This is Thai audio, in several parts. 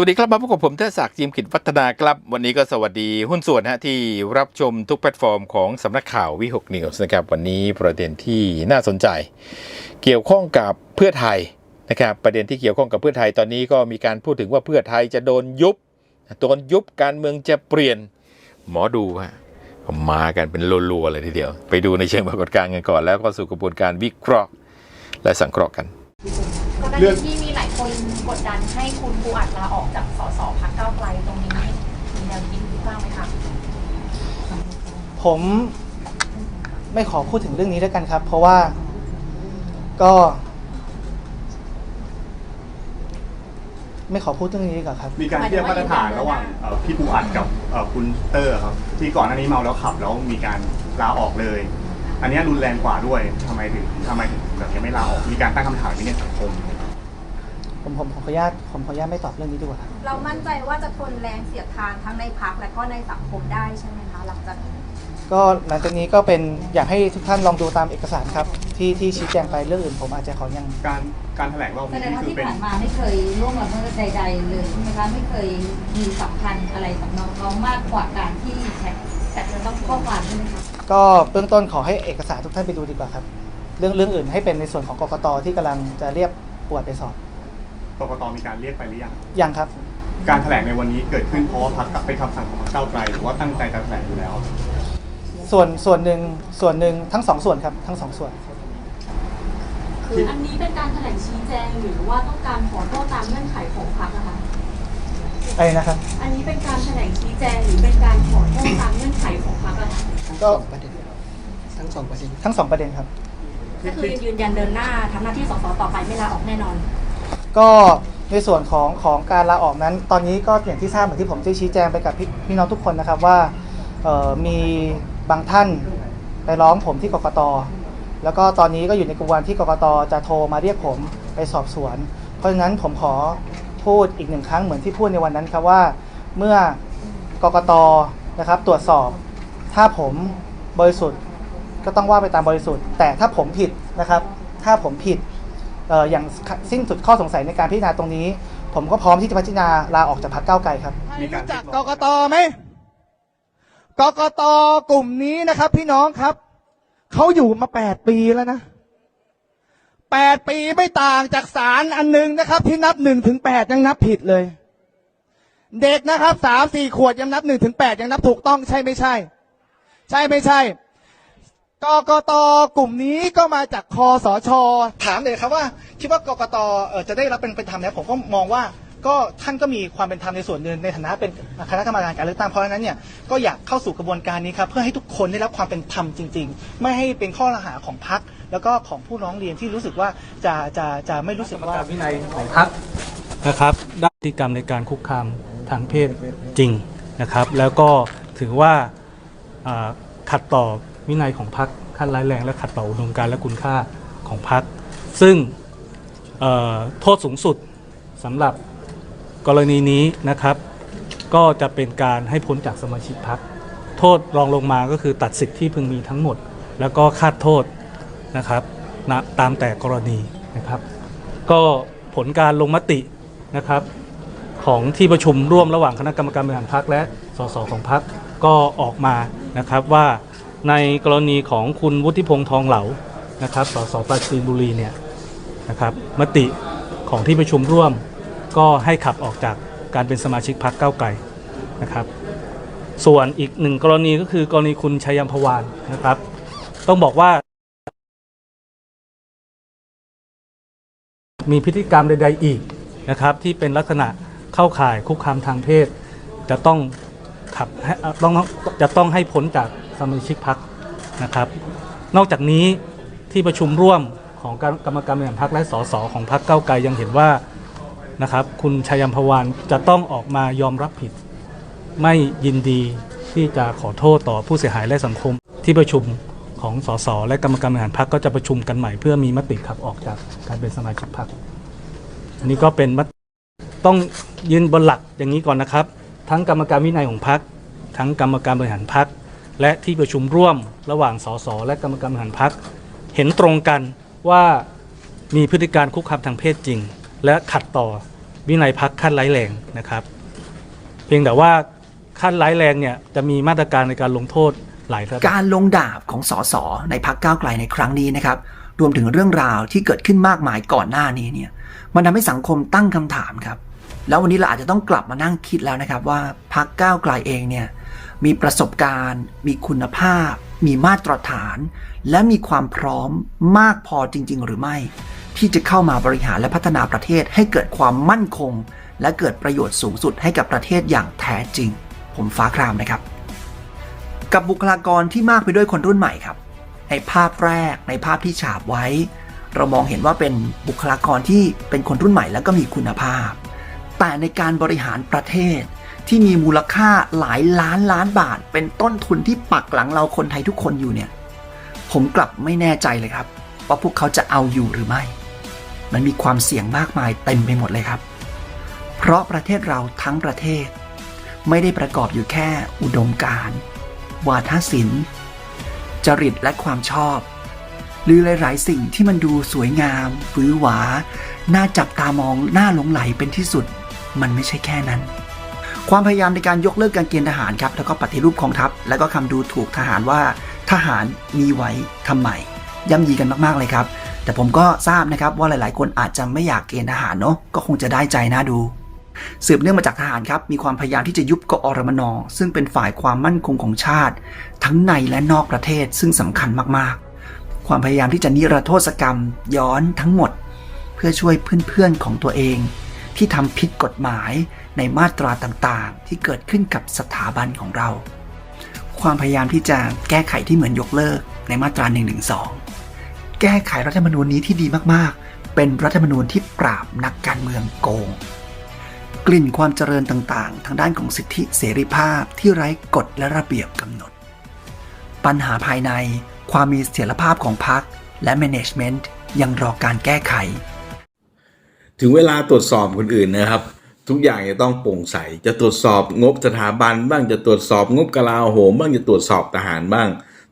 สวัสดีครับมาพบกับผมเทศศักดิ์จิมกิจวัฒนาครับ วันนี้ก็สวัสดีหุ้นส่วนฮะที่รับชมทุกแพลตฟอร์มของสำนักข่าววิหกนิวส์นะครับ วันนี้ประเด็นที่น่าสนใจ เกี่ยวข้องกับเพื่อไทยนะครับ ประเด็นที่เกี่ยวข้องกับเพื่อไทยตอนนี้ก็มีการพูดถึงว่าเพื่อไทยจะโดนยุบโดนยุบการเมืองจะเปลี่ยนหมอดูฮะมากันเป็นรัวๆเลยทีเดียว ไปดูในเชิงปรากฏการณ์กันก่อนแล้วก็สู่กระบวนการวิเคราะห์และสังเคราะห์กันกรณีที่มี คนกดดันให้คุณปูอัดลาออกจากสสพักเก้าวไกลตรงนี้มีแนวคิดบ้างไหมคะผมไม่ขอพูดถึงเรื่องนี้แล้วกันครับ เพราะว่าก็ ไม่ขอพูดเรื่องนี้ดีกว่าครับ มีการเทียบมาตรฐานระหว่างเอ่อพี่ปูอัดกับเอ่อคุณเตอร์ครับ ที่ก่อนหน้านี้เมาแล้วขับ แล้วมีการลาออกเลย อันเนี้ยรุนแรงกว่าด้วยทำไมถึงทำไมถึงแบบยังไม่ลาออกมีการตั้งคำถามนี้ในสังคม ผมผมผมขออนุญาตผมขออนุญาตไม่ตอบเรื่องนี้ดีกว่าครับเรามั่นใจว่าจะทนแรงเสียดทานทั้งในพักและก็ในสังคมได้ใช่ไหมคะหลังจากนี้ก็หลังจากนี้ก็เป็นอยากให้ทุกท่านลองดูตามเอกสารครับ ที่ที่ชี้แจงไปเรื่องอื่น ผมอาจจะขอยังการการแถลงรอบแสนี้ดงว่าคือที่เป็นผ่านมาไม่เคยร่วมละเมิดใด ๆ เลยใช่ไหมคะไม่เคยมีสัมพันธ์อะไรกับน้องๆมากกว่าการที่แชทแต่จะต้องข้อความใช่ไหมคะก็เบื้องต้นขอให้เอกสารทุกท่านไปดูดีกว่าครับ เรื่องเรื่องอื่นให้เป็นในส่วนของกกตที่กำลังจะเรียกปวดไปสอบ กกตมีการเรียกไปหรือยัง ยังครับ การแถลงในวันนี้เกิดขึ้นเพราะว่าพักกับเป็นคำสั่งของพรรคเก้าวไกลหรือว่าตั้งใจจะแถลงอยู่แล้ว ส่วนส่วนหนึ่งส่วนหนึ่งทั้งสองส่วนครับทั้งสองส่วน คืออันนี้เป็นการแถลงชี้แจงหรือว่าต้องการขอโทษตามเงื่อนไขของพรรคนะคะอะไรนะครับ อันนี้เป็นการแถลงชี้แจงหรือเป็นการขอโทษตามเงื่อนไขของพรรคอะคะก็ทั้งสองประเด็นทั้งสองประเด็นครับ ก็คือยืนยันเดินหน้าทำหน้าที่สสต่อไปไม่ลาออกแน่นอน ก็ในส่วนของของการลาออกนั้น ตอนนี้ก็อย่างที่ทราบเหมือนที่ผมได้ชี้แจงไปกับพี่พี่น้องทุกคนนะครับว่ามีบางท่านไปร้องผมที่กกตแล้วก็ตอนนี้ก็อยู่ในกระบวนที่กกตจะโทรมาเรียกผมไปสอบสวน เพราะฉะนั้นผมขอพูดอีกหนึ่งครั้งเหมือนที่พูดในวันนั้นครับว่าเมื่อกกตนะครับตรวจสอบ ถ้าผมบริสุทธิ์ก็ต้องว่าไปตามบริสุทธิ์ แต่ถ้าผมผิดนะครับ ถ้าผมผิด อ่ออย่างสิ้นสุดข้อสงสัยในการพิจารณาตรงนี้ ผมก็พร้อมที่จะพิจารณาลาออกจากพรรคก้าวไกลครับมีการรู้จักกกตไหมกกตกลุ่มนี้นะครับ พี่น้องครับเขาอยู่มาแปดปีแล้วนะแปดปีไม่ต่างจากศาลอันหนึงนะครับ ที่นับหนึ่งถึงแปดยังนับผิดเลย เด็กนะครับสามสี่ขวดยังนับหนึ่งถึงแปดยังนับถูกต้องใช่ไม่ใช่ ใช่ไม่ใช่ กกตกลุ่มนี้ก็มาจากคอสช ถามเลยครับว่าคิดว่ากกตเอ่อจะได้รับเป็นเป็นธรรมแล้วผมก็มองว่าก็ท่านก็มีความเป็นธรรมในส่วนหนึ่งในฐานะเป็นคณะกรรมการการเลือกตั้งเพราะฉะนั้นเนี่ยก็อยากเข้าสู่กระบวนการนี้ครับเพื่อให้ทุกคนได้รับความเป็นธรรมจริง ๆ ไม่ให้เป็นข้อละหาของพรรคแล้วก็ของผู้ร้องเรียนที่รู้สึกว่าจะจะจะไม่รู้สึกว่าวินัยของพรรคนะครับได้พฤติกรรมในการคุกคามทางเพศจริงนะครับ แล้วก็ถือว่าขัดต่อ วินัยของพรรคขั้นร้ายแรง และขัดต่ออุดมการณ์และคุณค่าของพรรคซึ่งโทษสูงสุดสำหรับกรณีนี้นะครับ ก็จะเป็นการให้พ้นจากสมาชิกพรรคโทษรองลงมาก็คือตัดสิทธิ์ที่พึงมีทั้งหมด แล้วก็คาดโทษนะครับนะตามแต่กรณีนะครับ ก็ผลการลงมตินะครับของที่ประชุมร่วมระหว่างคณะกรรมการบริหารพรรคและสสของพรรคก็ออกมานะครับว่า ในกรณีของคุณวุฒิพงษ์ทองเหลานะครับ สสปราจีนบุรีเนี่ยนะครับมติของที่ประชุมร่วมก็ให้ขับออกจากการเป็นสมาชิกพรรคก้าวไกลนะครับ ส่วนอีกหนึ่งกรณีก็คือกรณีคุณชัยยมพวานนะครับ ต้องบอกว่า มีพฤติกรรมใด ๆอีกนะครับ ที่เป็นลักษณะเข้าข่ายคุกคามทางเพศ จะต้องขับให้ต้องจะต้องให้พ้นจาก สมาชิกพักนะครับ นอกจากนี้ที่ประชุมร่วมของกรรมการบริหารพักและสสของพักเก้าไกลยังเห็นว่านะครับ คุณชัยยมพวานจะต้องออกมายอมรับผิด ไม่ยินดีที่จะขอโทษต่อผู้เสียหายและสังคม ที่ประชุมของสสและกรรมการบริหารพรรคก็จะประชุมกันใหม่เพื่อมีมติขับออกจากการเป็นสมาชิกพรรคอันนี้ก็เป็นมติต้องยืนบนหลักอย่างนี้ก่อนนะครับ ทั้งกรรมการวินัยของพรรคทั้งกรรมการบริหารพรรค และที่ประชุมร่วมระหว่างสสและกรรมการบริหารพรรคเห็นตรงกันว่ามีพฤติการคุกคามทางเพศจริง และขัดต่อวินัยพักขั้นร้ายแรงนะครับ เพียงแต่ว่าขั้นร้ายแรงเนี่ยจะมีมาตรการในการลงโทษหลายระดับการลงดาบของสสในพักก้าวไกลในครั้งนี้นะครับรวมถึงเรื่องราวที่เกิดขึ้นมากมายก่อนหน้านี้เนี่ยมันทำให้สังคมตั้งคำถามครับ แล้ววันนี้เราอาจจะต้องกลับมานั่งคิดแล้วนะครับว่าพักก้าวไกลเองเนี่ย มีประสบการณ์ มีคุณภาพ มีมาตรฐาน และมีความพร้อมมากพอจริง ๆ หรือไม่ ที่จะเข้ามาบริหารและพัฒนาประเทศให้เกิดความมั่นคง และเกิดประโยชน์สูงสุดให้กับประเทศอย่างแท้จริง ผมฟ้าครามนะครับ กับบุคลากรที่มากไปด้วยคนรุ่นใหม่ครับ ในภาพแรกในภาพที่ฉาบไว้ เรามองเห็นว่าเป็นบุคลากรที่เป็นคนรุ่นใหม่ แล้วก็มีคุณภาพ แต่ในการบริหารประเทศ ที่มีมูลค่าหลายล้านล้านบาท เป็นต้นทุนที่ปักหลังเราคนไทยทุกคนอยู่เนี่ย ผมกลับไม่แน่ใจเลยครับ ว่าพวกเขาจะเอาอยู่หรือไม่ มันมีความเสี่ยงมากมายเต็มไปหมดเลยครับ เพราะประเทศเราทั้งประเทศ ไม่ได้ประกอบอยู่แค่อุดมการณ์วาทศิลป์ จริตและความชอบ หรือหลาย ๆ สิ่งที่มันดูสวยงามฝือหวา น่าจับตามองน่าหลงไหลเป็นที่สุด มันไม่ใช่แค่นั้น ความพยายามในการยกเลิกการเกณฑ์ทหารครับแล้วก็ปฏิรูปกองทัพ แล้วก็คำดูถูกทหารว่าทหารมีไว้ทำไมย่ำยีกันมากๆเลยครับ แต่ผมก็ทราบนะครับว่าหลายๆ คนอาจจะไม่อยากเกณฑ์ทหารเนาะก็คงจะได้ใจน่าดูสืบเนื่องมาจากทหารครับ มีความพยายามที่จะยุบกอรมนซึ่งเป็นฝ่ายความมั่นคงของชาติ ทั้งในและนอกประเทศซึ่งสำคัญมากๆ ความพยายามที่จะนิรโทษกรรม ย้อนทั้งหมด เพื่อช่วยเพื่อนๆของตัวเอง ที่ทำผิดกฎหมายในมาตราต่างๆ ที่เกิดขึ้นกับสถาบันของเรา ความพยายามที่จะแก้ไขที่เหมือนยกเลิกในมาตรา1นึแก้ไขรัฐธรรมนูญนี้ที่ดีมากๆ เป็นรัฐธรรมนูญที่ปราบนักการเมืองโกง กลิ่นความเจริญต่างๆ ทางด้านของสิทธิเสรีภาพที่ไร้กฎและระเบียบกำหนด ปัญหาภายในความมีเสถียรภาพของพรรคและ management ยังรอการแก้ไข ถึงเวลาตรวจสอบคนอื่นนะครับ ทุกอย่างจะต้องโปร่งใส จะตรวจสอบงบสถาบันบ้างจะตรวจสอบงบกลาโหมบ้างจะตรวจสอบทหารบ้าง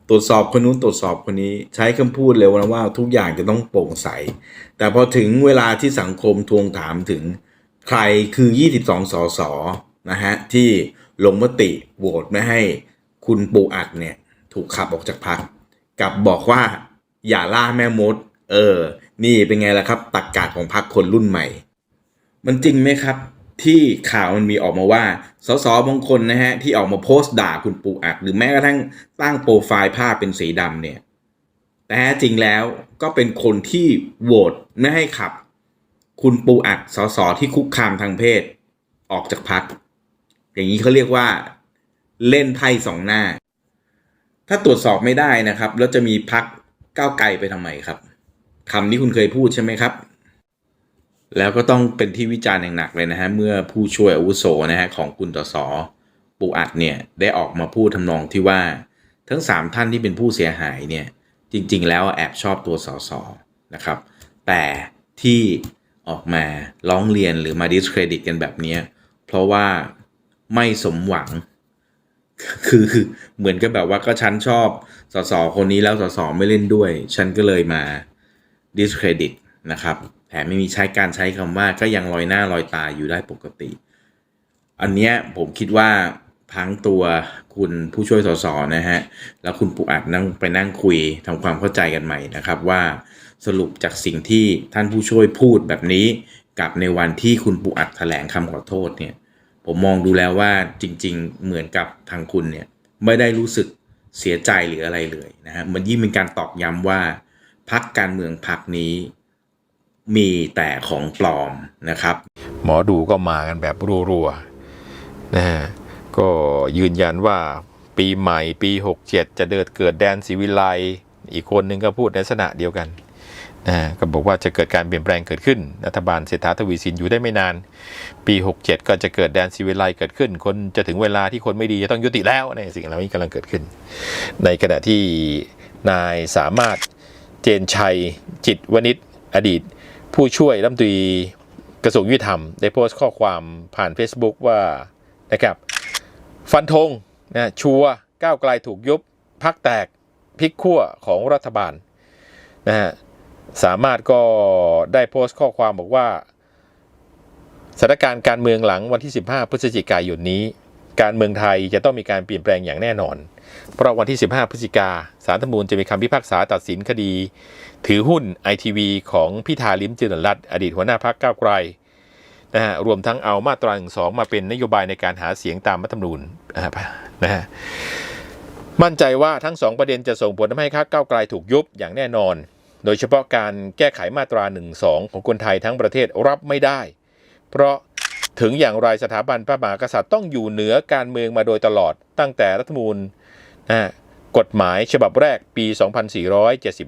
ตรวจสอบคนนู้นตรวจสอบคนนี้ ใช้คำพูดเร็วนะว่าทุกอย่างจะต้องโปร่งใส แต่พอถึงเวลาที่สังคมทวงถามถึงใครคือ 22 สสนะฮะที่ลงมติโหวตไม่ให้คุณปูอัดเนี่ยถูกขับออกจากพรรคกับบอกว่าอย่าล่าแม่มด เออ นี่เป็นไงล่ะครับตักกาของพรรคคนรุ่นใหม่ มันจริงไหมครับ ที่ข่าวมันมีออกมาว่าสสบางคนนะฮะที่ออกมาโพสต์ด่าคุณปูอัดหรือแม้กระทั่งตั้งโปรไฟล์ภาพเป็นสีดำเนี่ยแต่จริงแล้วก็เป็นคนที่โหวตไม่ให้ขับ คุณปูอัดสสที่คุกคามทางเพศ ออกจากพัก อย่างนี้เขาเรียกว่าเล่นไพ่สองหน้า ถ้าตรวจสอบไม่ได้นะครับ แล้วจะมีพักก้าวไกลไปทำไมครับ คำนี้คุณเคยพูดใช่ไหมครับ แล้วก็ต้องเป็นที่วิจารณ์อย่างหนักเลยนะฮะ เมื่อผู้ช่วยอาวุโสนะฮะของคุณตสปูอัดเนี่ยได้ออกมาพูดทำนองที่ว่าทั้ง 3 ท่านที่เป็นผู้เสียหายเนี่ยจริง ๆ แล้วแอบชอบตัวสสนะครับ แต่ที่ออกมาร้องเรียนหรือมาดิสเครดิตกันแบบนี้ เพราะว่าไม่สมหวัง คือคือเหมือนกับแบบว่าก็ฉันชอบสสคนนี้แล้วสสไม่เล่นด้วย ฉันก็เลยมา discredit นะครับแถมไม่มีใช้การใช้คำว่าก็ยังลอยหน้าลอยตาอยู่ได้ปกติ อันเนี้ยผมคิดว่าพังตัวคุณผู้ช่วยสสนะฮะ แล้วคุณปูอัดนั่งไปนั่งคุยทำความเข้าใจกันใหม่นะครับว่าสรุปจากสิ่งที่ท่านผู้ช่วยพูดแบบนี้ กับในวันที่คุณปูอัดแถลงคำขอโทษเนี่ย ผมมองดูแล้วว่าจริง ๆ เหมือนกับทางคุณเนี่ยไม่ได้รู้สึกเสียใจหรืออะไรเลยนะฮะมันยิ่งเป็นการตอกย้ำว่า พักการเมืองพักนี้มีแต่ของปลอมนะครับ หมอดูก็มากันแบบรัวๆนะฮะก็ยืนยันว่าปีใหม่ปี 67 จะเดิดเกิดแดนศิวิไลอีกคนนึงก็พูดในลักษณะเดียวกันนะฮะก็บอกว่าจะเกิดการเปลี่ยนแปลงเกิดขึ้น รัฐบาลเศรษฐาทวีสินอยู่ได้ไม่นาน ปี 67 ก็จะเกิดแดนศิวิไลเกิดขึ้น คนจะถึงเวลาที่คนไม่ดีจะต้องยุติแล้วในสิ่งเหล่านี้กำลังเกิดขึ้น ในขณะที่นายสามารถ จนชัย จิตวณิชอดีต ผู้ช่วยรัฐมนตรีกระทรวงยุติธรรม ได้โพสต์ข้อความผ่าน Facebook ว่านะครับฟันธงนะชัวก้าวไกลถูกยุบพักแตกพลิกขั้วของรัฐบาลนะฮะสามารถก็ได้โพสต์ข้อความบอกว่าสถานการณ์การเมืองหลังวันที่ 15 พฤศจิกายนนี้ การเมืองไทยจะต้องมีการเปลี่ยนแปลงอย่างแน่นอน เพราะวันที่ 15 พฤศจิกาสารธรรมนูญจะมีคำพิพากษาตัดสินคดี ถือหุ้นไอทีวีของพิธาลิมเจริญรัตน์อดีตหัวหน้าพรรคก้าวไกลนะฮะรวมทั้งเอามาตรา1 2มาเป็นนโยบายในการหาเสียงตามรัฐธรรมนูญนะฮะมั่นใจว่าทั้งสองประเด็นจะส่งผลทำให้พรรคก้าวไกลถูกยุบอย่างแน่นอน โดยเฉพาะการแก้ไขมาตรา1 2ของคนไทยทั้งประเทศรับไม่ได้ เพราะ ถึงอย่างไรสถาบันพระมหากษัตริย์ต้องอยู่เหนือการเมืองมาโดยตลอด ตั้งแต่รัฐมนูญนะฮะกฎหมายฉบับแรกปี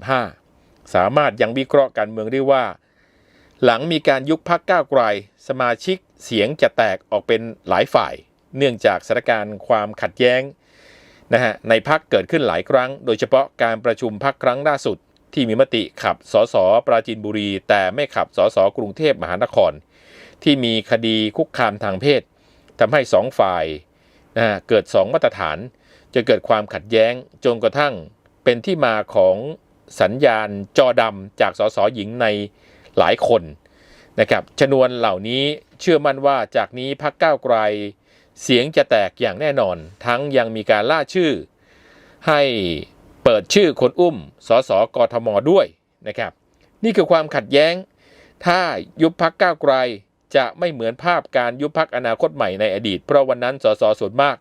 2475 สามารถยังวิเคราะห์การเมืองได้ว่า หลังมีการยุบพักก้าวไกล สมาชิกเสียงจะแตกออกเป็นหลายฝ่าย เนื่องจากสถานการณ์ความขัดแย้งนะฮะในพักเกิดขึ้นหลายครั้ง โดยเฉพาะการประชุมพักครั้งล่าสุด ที่มีมติขับสสปราจีนบุรี แต่ไม่ขับสสกรุงเทพมหานคร ที่มีคดีคุกคามทางเพศทำให้สองฝ่ายนะเกิดสองมาตรฐาน จะเกิดความขัดแย้งจนกระทั่งเป็นที่มาของสัญญาณจอดำจากสสหญิงในหลายคนนะครับชนวนเหล่านี้เชื่อมั่นว่าจากนี้พักก้าวไกล เสียงจะแตกอย่างแน่นอน ทั้งยังมีการล่าชื่อ ให้เปิดชื่อคนอุ้มสสกทมด้วยนะครับ นี่คือความขัดแย้ง ถ้ายุบพักก้าวไกล จะไม่เหมือนภาพการยุบพักอนาคตใหม่ในอดีต เพราะวันนั้นสสส่วนมาก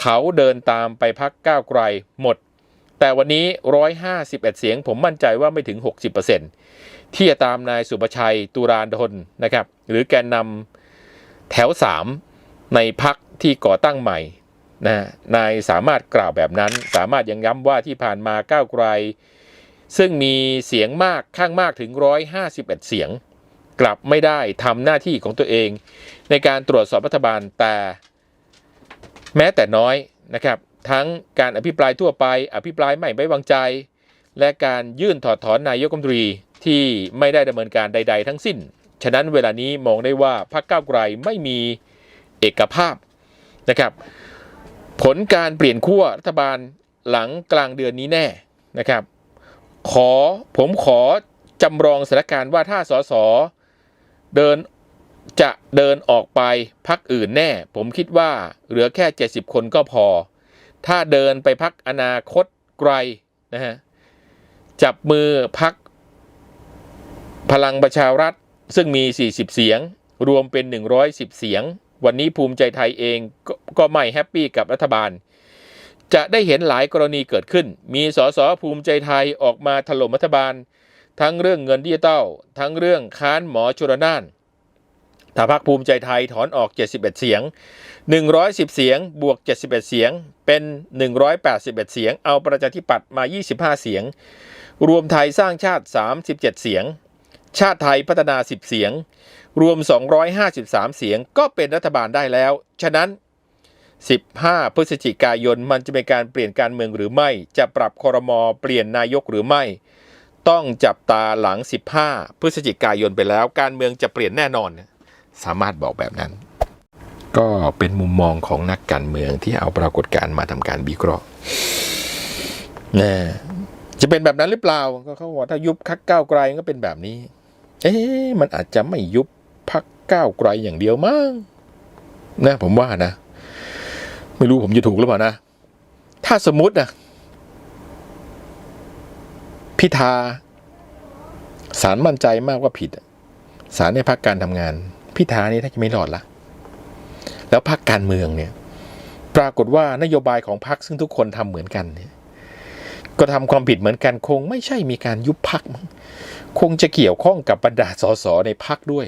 เขาเดินตามไปพักก้าวไกลหมด แต่วันนี้ 151 เสียงผมมั่นใจว่าไม่ถึง 60%ที่จะตามนายสุประชัยตุรานทนนะครับ หรือแกนนำแถว 3 ในพักที่ก่อตั้งใหม่นะนายสามารถกล่าวแบบนั้น สามารถยังย้ำว่าที่ผ่านมาก้าวไกล ซึ่งมีเสียงมากข้างมากถึง 151 เสียง กลับไม่ได้ทำหน้าที่ของตัวเอง ในการตรวจสอบรัฐบาลแต่แม้แต่น้อยนะครับ ทั้งการอภิปรายทั่วไป อภิปรายไม่ไว้วางใจ และการยื่นถอดถอนนายกรัฐมนตรีที่ไม่ได้ดำเนินการใด ๆ ทั้งสิ้น ฉะนั้นเวลานี้มองได้ว่าพรรคก้าวไกลไม่มีเอกภาพนะครับ ผลการเปลี่ยนขั้วรัฐบาลหลังกลางเดือนนี้แน่นะครับ ขอผมขอจำลองสถานการณ์ว่าถ้าสส เดินจะเดินออกไปพักอื่นแน่ ผมคิดว่าเหลือแค่ 70 คนก็พอ ถ้าเดินไปพักอนาคตไกลนะฮะจับมือพักพลังประชารัฐซึ่งมี 40 เสียง รวมเป็น 110 เสียง วันนี้ภูมิใจไทยเองกก็ไม่แฮปปี้กับรัฐบาล จะได้เห็นหลายกรณีเกิดขึ้น มีสสภูมิใจไทยออกมาถล่มรัฐบาล ทั้งเรื่องเงินดิจิตอลทั้งเรื่องค้านหมอชุรนานถ้าพรรคภูมิใจไทยถอนออก 71 เสียง 110 เสียง บวก 71 เสียง เป็น 181 เสียง เอาประชาธิปัตย์มา 25 เสียง รวมไทยสร้างชาติ 37 เสียง ชาติไทยพัฒนา 10 เสียง รวม 253 เสียง ก็เป็นรัฐบาลได้แล้ว ฉะนั้น 15 พฤศจิกายน มันจะเป็นการเปลี่ยนการเมืองหรือไม่ จะปรับคอรมอเปลี่ยนนายกหรือไม่ ต้องจับตาหลัง 15 พฤศจิกายนไปแล้ว การเมืองจะเปลี่ยนแน่นอน สามารถบอกแบบนั้น ก็เป็นมุมมองของนักการเมืองที่เอาปรากฏการณ์มาทำการวิเคราะห์นะจะเป็นแบบนั้นหรือเปล่า ก็เขาบอกถ้ายุบพักก้าวไกลก็เป็นแบบนี้ เอ๊ะมันอาจจะไม่ยุบพักก้าวไกลอย่างเดียวมั้งนะผมว่านะ ไม่รู้ผมจะถูกหรือเปล่านะ ถ้าสมมตินะ พิธาสารมั่นใจมากว่าผิดสารในพักการทำงาน พิธานี่ถ้าจะไม่รอดละแล้วพักการเมืองเนี่ย ปรากฏว่านโยบายของพักซึ่งทุกคนทำเหมือนกันเนี่ยก็ทำความผิดเหมือนกันคง ไม่ใช่มีการยุบพักคงจะเกี่ยวข้องกับบรรดาสสในพักด้วย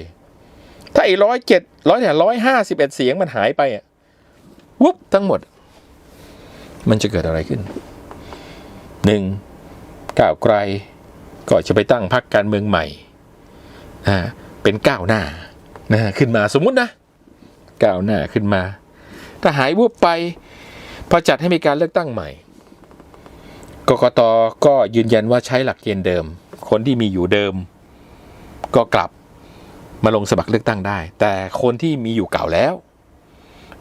ถ้าไอ้ร้อยเจ็ดร้อยเนี่ยร้อยห้าสิบเอ็ดเสียงมันหายไปอะวุบทั้งหมด มันจะเกิดอะไรขึ้นหนึ่ง ก้าวไกลก็จะไปตั้งพักการเมืองใหม่อ่าเป็นก้าวหน้านะขึ้นมาสมมุตินะก้าวหน้าขึ้นมา ถ้าหายวุบไปพอจัดให้มีการเลือกตั้งใหม่กกตก็ยืนยันว่าใช้หลักเกณฑ์เดิม คนที่มีอยู่เดิม ก็กลับมาลงสมัครเลือกตั้งได้ แต่คนที่มีอยู่เก่าแล้ว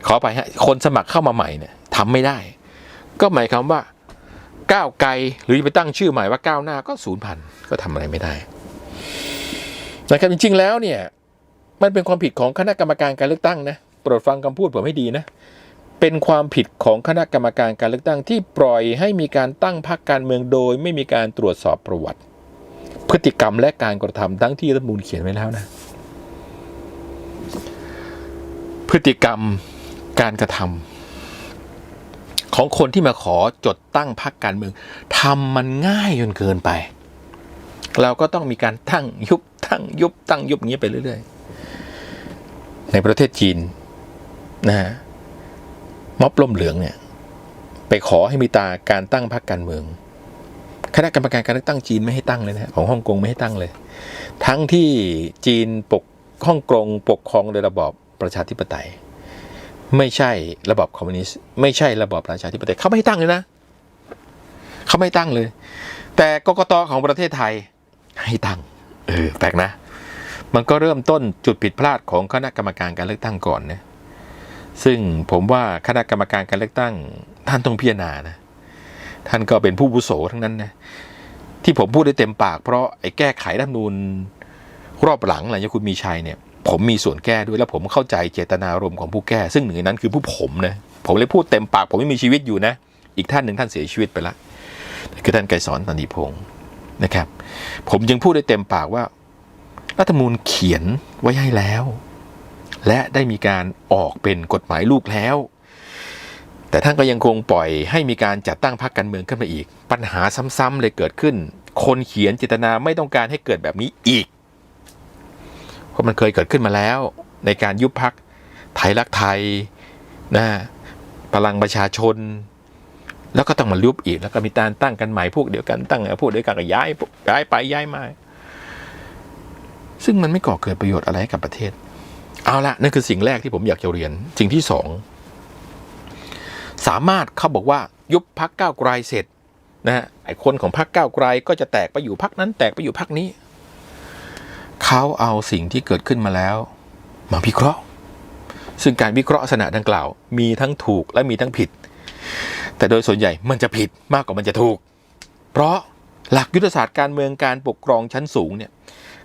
ขอไปฮะคนสมัครเข้ามาใหม่เนี่ยทำไม่ได้ ก็หมายความว่า ก้าวไกลหรือไปตั้งชื่อใหม่ว่าก้าวหน้าก็ศูนย์พันก็ทำอะไรไม่ได้นะครับจริงๆแล้วเนี่ย มันเป็นความผิดของคณะกรรมการการเลือกตั้งนะโปรดฟังคำพูดผมให้ดีนะเป็นความผิดของคณะกรรมการการเลือกตั้งที่ปล่อยให้มีการตั้งพรรคการเมืองโดย ไม่มีการตรวจสอบประวัติ พฤติกรรมและการกระทำทั้งที่รัฐมนูลเขียนไว้แล้วนะ พฤติกรรมการกระทำ ของคนที่มาขอจดตั้งพรรคการเมืองทำมันง่ายจนเกินไป เราก็ต้องมีการตั้งยุบตั้งยุบตั้งยุบอย่างนี้ไปเรื่อย ๆ ในประเทศจีนนะฮะม็อบล่มเหลืองเนี่ยไปขอให้มีตาการตั้งพรรคการเมืองคณะกรรมการการเลือกตั้งจีนไม่ให้ตั้งเลยนะฮะของฮ่องกงไม่ให้ตั้งเลย ทั้งที่จีนปกฮ่องกงปกครองโดยระบอบประชาธิปไตย ไม่ใช่ระบอบคอมมิวนิสต์ไม่ใช่ระบอบประชาธิปไตยเขาไม่ให้ตั้งเลยนะเขาไม่ตั้งเลย แต่กกตของประเทศไทยให้ตั้งเออแปลกนะ มันก็เริ่มต้นจุดผิดพลาดของคณะกรรมการการเลือกตั้งก่อนนะซึ่งผมว่าคณะกรรมการการเลือกตั้ง ท่านต้องพิจารณานะท่านก็เป็นผู้บุโสทั้งนั้นนะที่ผมพูดได้เต็มปากเพราะไอ้แก้ไขรัฐนูญรอบหลังหลังจากคุณมีชัยเนี่ย ผมมีส่วนแก้ด้วยแล้วผมเข้าใจเจตนารมณ์ของผู้แก้ ซึ่งหนึ่งในนั้นคือผู้ผมนะผมเลยพูดเต็มปากผมไม่มีชีวิตอยู่นะ อีกท่านหนึ่งท่านเสียชีวิตไปละคือท่านไกรสอนตันติพงศ์นะครับ ผมจึงพูดได้เต็มปากว่ารัฐธรรมนูญเขียนไว้ให้แล้ว และได้มีการออกเป็นกฎหมายลูกแล้ว แต่ท่านก็ยังคงปล่อยให้มีการจัดตั้งพรรคการเมืองขึ้นมาอีก ปัญหาซ้ำๆเลยเกิดขึ้น คนเขียนเจตนาไม่ต้องการให้เกิดแบบนี้อีก เพราะมันเคยเกิดขึ้นมาแล้ว ในการยุบพักไทยรักไทยนะพลังประชาชน แล้วก็ต้องมายุบอีก แล้วก็มีการตั้งกันใหม่พวกเดียวกันตั้งพวกเดียวกันก็ย้ายย้ายไปย้ายมาซึ่งมันไม่ก่อเกิดประโยชน์อะไรให้กับประเทศ เอาละนั่นคือสิ่งแรกที่ผมอยากจะเรียนสิ่งที่สองสามารถเขาบอกว่ายุบพักก้าวไกลเสร็จนะฮะไอ้คนของพักก้าวไกลก็จะแตกไปอยู่พักนั้นแตกไปอยู่พักนี้ เขาเอาสิ่งที่เกิดขึ้นมาแล้ว มาวิเคราะห์ ซึ่งการวิเคราะห์ลักษณะดังกล่าว มีทั้งถูกและมีทั้งผิด แต่โดยส่วนใหญ่มันจะผิดมากกว่ามันจะถูก เพราะหลักยุทธศาสตร์การเมืองการปกครองชั้นสูงเนี่ย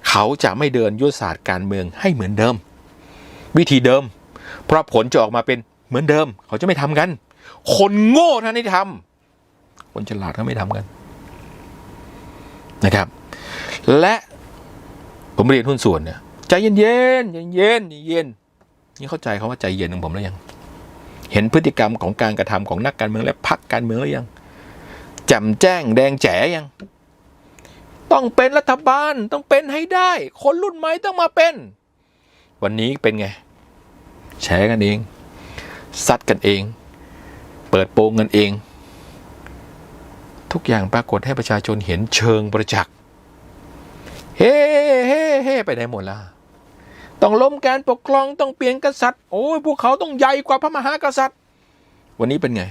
เขาจะไม่เดินยุทธศาสตร์การเมืองให้เหมือนเดิม วิธีเดิม เพราะผลจะออกมาเป็นเหมือนเดิม เขาจะไม่ทำกัน คนโง่ท่านั้นที่ทำคนฉลาดเขาไม่ทำกันนะครับ และ ผมเรียนหุ้นส่วนเนี่ยใจเย็นเย็นเย็นเย็นๆนี่เข้าใจเขาว่าใจเย็นของผมแล้วยัง เห็นพฤติกรรมของการกระทำของนักการเมืองและพรรคการเมืองแล้วยังแจ่มแจ้งแดงแจ๋ยัง ต้องเป็นรัฐบาลต้องเป็นให้ได้ คนรุ่นใหม่ต้องมาเป็น วันนี้เป็นไง แฉกันเองซัดกันเอง เปิดโปงกันเอง ทุกอย่างปรากฏให้ประชาชนเห็นเชิงประจักษ์เฮ้ เฮ้เฮ้ไปไหนหมดล่ะต้องล้มการปกครองต้องเปลี่ยนกษัตริย์โอ้ยพวกเขาต้องใหญ่กว่าพระมหากษัตริย์ วันนี้เป็นไง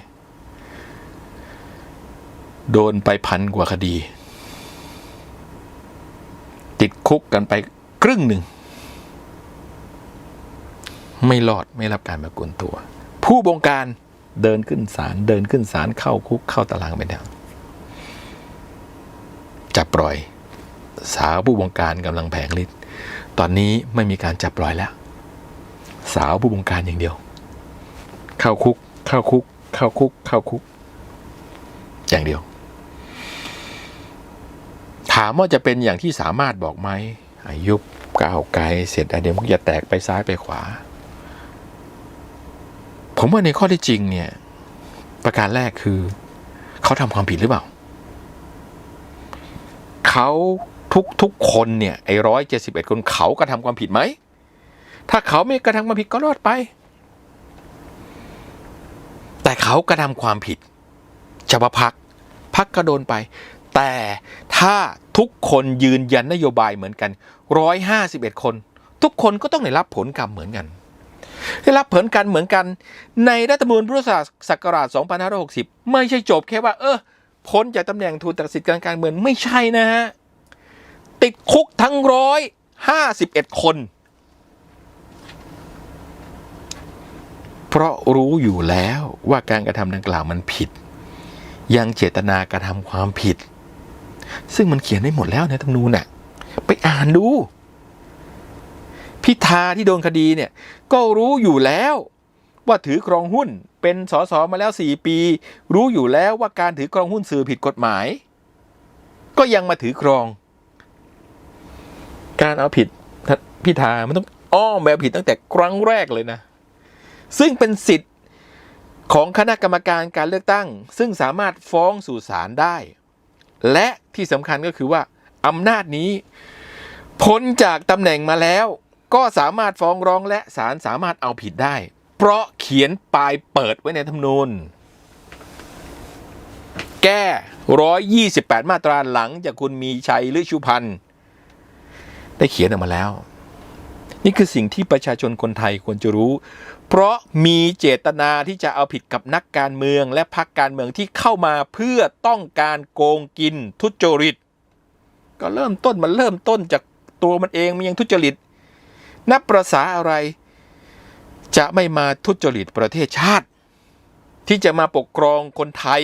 โดนไปพันกว่าคดี ติดคุกกันไปครึ่งหนึ่ง ไม่รอดไม่รับการประกันตัว ผู้บงการเดินขึ้นศาลเดินขึ้นศาลเข้าคุกเข้าตารางไปแล้วจับปล่อย สาวผู้บงการกำลังแผงฤทธิ์ตอนนี้ไม่มีการจับปล่อยแล้ว สาวผู้บงการอย่างเดียว เข้าคุก เข้าคุก เข้าคุก เข้าคุก อย่างเดียว ถามว่าจะเป็นอย่างที่สามารถบอกไหมอายุก้าวไกลเสร็จแล้วเดี๋ยวมันก็จะแตกไปซ้ายไปขวา ผมว่าในข้อที่จริงเนี่ย ประการแรกคือ เขาทำความผิดหรือเปล่า เขา ทุกทุกคนเนี่ยไอ้ร้อยเจ็ดสิบเอ็ดคนเขากระทำความผิดไหม ถ้าเขาไม่กระทำความผิดก็รอดไป แต่เขากระทำความผิดเฉพาะพักพักก็โดนไป แต่ถ้าทุกคนยืนยันนโยบายเหมือนกันร้อยห้าสิบเอ็ดคน ทุกคนก็ต้องได้รับผลกรรมเหมือนกัน ได้รับผลกันเหมือนกัน ในรัฐธรรมนูญพุทธศักราช2560 ไม่ใช่จบแค่ว่า เออพ้นจากตำแหน่งทุนตัดสิทธิ์การการเมืองไม่ใช่นะฮะ ติดคุกทั้งร้อยห้าสิบเอ็ดคน เพราะรู้อยู่แล้วว่าการกระทำดังกล่าวมันผิด ยังเจตนากระทำความผิด ซึ่งมันเขียนได้หมดแล้วในธรรมนูญน่ะ ไปอ่านดู พิธาที่โดนคดีเนี่ย ก็รู้อยู่แล้วว่าถือครองหุ้นเป็นสสมาแล้วสี่ปี รู้อยู่แล้วว่าการถือครองหุ้นสื่อผิดกฎหมาย ก็ยังมาถือครอง การเอาผิดพิธามันต้องอ้อมแบบผิดตั้งแต่ครั้งแรกเลยนะ ซึ่งเป็นสิทธิ์ของคณะกรรมการการเลือกตั้ง ซึ่งสามารถฟ้องสู่ศาลได้ และที่สำคัญก็คือว่าอำนาจนี้ พ้นจากตำแหน่งมาแล้ว ก็สามารถฟ้องร้องและศาลสามารถเอาผิดได้ เพราะเขียนปลายเปิดไว้ในธรรมนูญแก้ 128 มาตราหลังจากคุณมีชัยหรือชุพันธ์ ได้เขียนออกมาแล้ว นี่คือสิ่งที่ประชาชนคนไทยควรจะรู้ เพราะมีเจตนาที่จะเอาผิดกับนักการเมืองและพรรคการเมืองที่เข้ามาเพื่อต้องการโกงกินทุจริต ก็เริ่มต้นมันเริ่มต้นจากตัวมันเองมันยังทุจริต นับประษาอะไร จะไม่มาทุจริตประเทศชาติ ที่จะมาปกครองคนไทย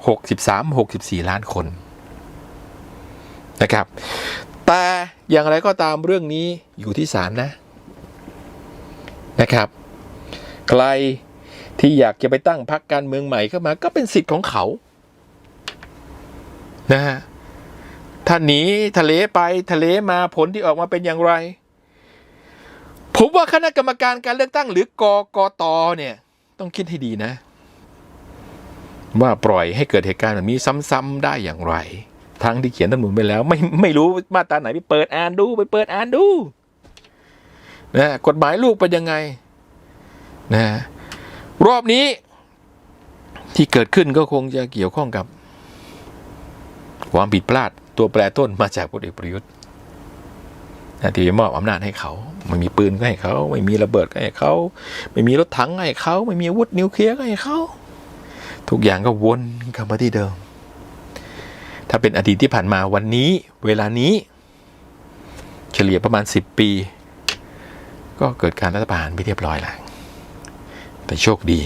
63-64 ล้านคนนะครับ แต่อย่างไรก็ตามเรื่องนี้อยู่ที่ศาลนะนะครับ ใครที่อยากจะไปตั้งพรรคการเมืองใหม่เข้ามา ก็เป็นสิทธิ์ของเขานะฮะถ้าหนีทะเลไปทะเลมาผลที่ออกมาเป็นอย่างไร ผมว่าคณะกรรมการการเลือกตั้งหรือกกตเนี่ย ต้องคิดให้ดีนะ ว่าปล่อยให้เกิดเหตุการณ์แบบนี้ซ้ำๆได้อย่างไร ทั้งที่เขียนรัฐธรรมนูญไปแล้ว ไม่ไม่รู้มาตราไหนไปเปิดอ่านดูไปเปิดอ่านดูนะกฎหมายลูกเป็นยังไงนะรอบนี้ที่เกิดขึ้นก็คงจะเกี่ยวข้องกับ ความผิดพลาดตัวแปรต้นมาจากพลเอกประยุทธ์นะที่มอบอำนาจให้เขา ไม่มีปืนก็ให้เขา ไม่มีระเบิดก็ให้เขา ไม่มีรถถังให้เขา ไม่มีอาวุธนิวเคลียร์ก็ให้เขา ทุกอย่างก็วนกลับมาที่เดิม ถ้าเป็นอดีตที่ผ่านมาวันนี้เวลานี้ เฉลี่ยประมาณ 10 ปี ก็เกิดการรัฐประหารไปเรียบร้อยแล้ว แต่โชคดี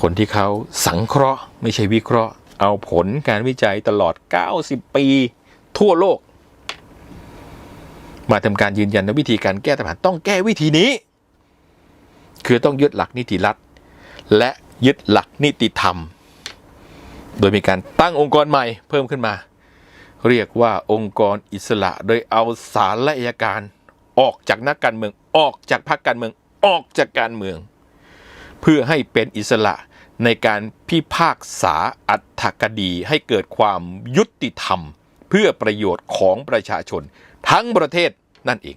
คนที่เขาสังเคราะห์ไม่ใช่วิเคราะห์ เอาผลการวิจัยตลอด 90 ปี ทั่วโลก มาทำการยืนยันในวิธีการแก้ปัญหาต้องแก้วิธีนี้ คือต้องยึดหลักนิติรัฐ และยึดหลักนิติธรรม โดยมีการตั้งองค์กรใหม่เพิ่มขึ้นมา เรียกว่าองค์กรอิสระ โดยเอาศาลและอัยการออกจากนักการเมืองออกจากพรรคการเมืองออกจากการเมือง เพื่อให้เป็นอิสระในการพิพากษาอัตถกดีให้เกิดความยุติธรรม เพื่อประโยชน์ของประชาชนทั้งประเทศนั่นเอง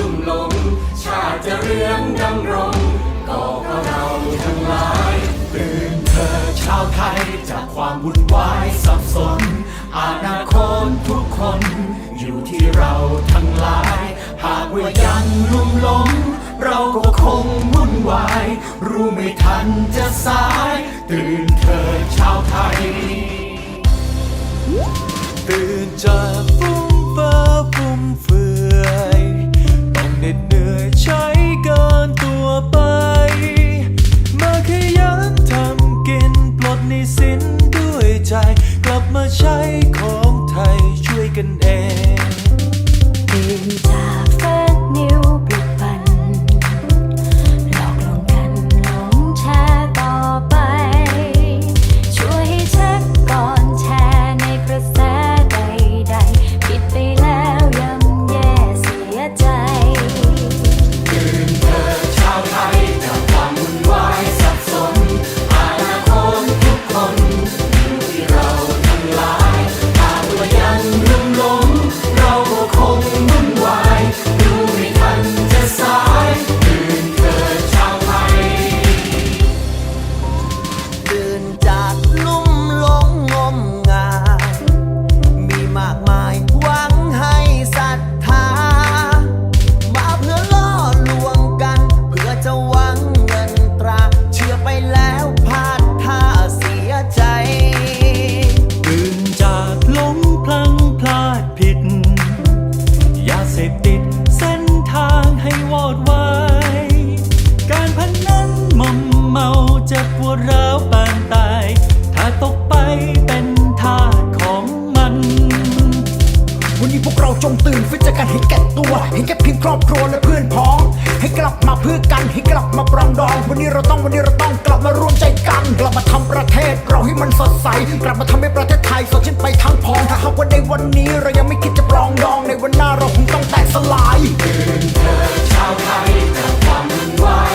ุ่มหลงชาติจะเรืองดำรงก็เพราะเราทั้งหลายตื่นเถิดชาวไทยจากความวุ่นวายสับสนอนาคตทุกคน อยู่ที่เราทั้งหลาย หากว่ายังลุ่มหลงเราก็คงวุ่นวาย รู้ไม่ทันจะสาย ตื่นเถิดชาวไทย ตื่นจากฟุ้งเฟ้อฟุ่มเฟือ ไป มาขยันทำกินปลดหนี้สินด้วยใจ กลับมาใช้ของไทยช่วยกันเอง ครอบครัวและเพื่อนพ้อง ให้กลับมาเพื่อกันให้กลับมาปรองดอง วันนี้เราต้องวันนี้เราต้องกลับมารวมใจกันกลับมาทำประเทศเราให้มันสดใส กลับมาทำให้ประเทศไทยสดชื่นไปทั้งพองถ้าหากว่าในวันนี้เรายังไม่คิดจะปรองดองในวันหน้าเราคงต้องแตกสลายชาวไทยกับความวุ่นวาย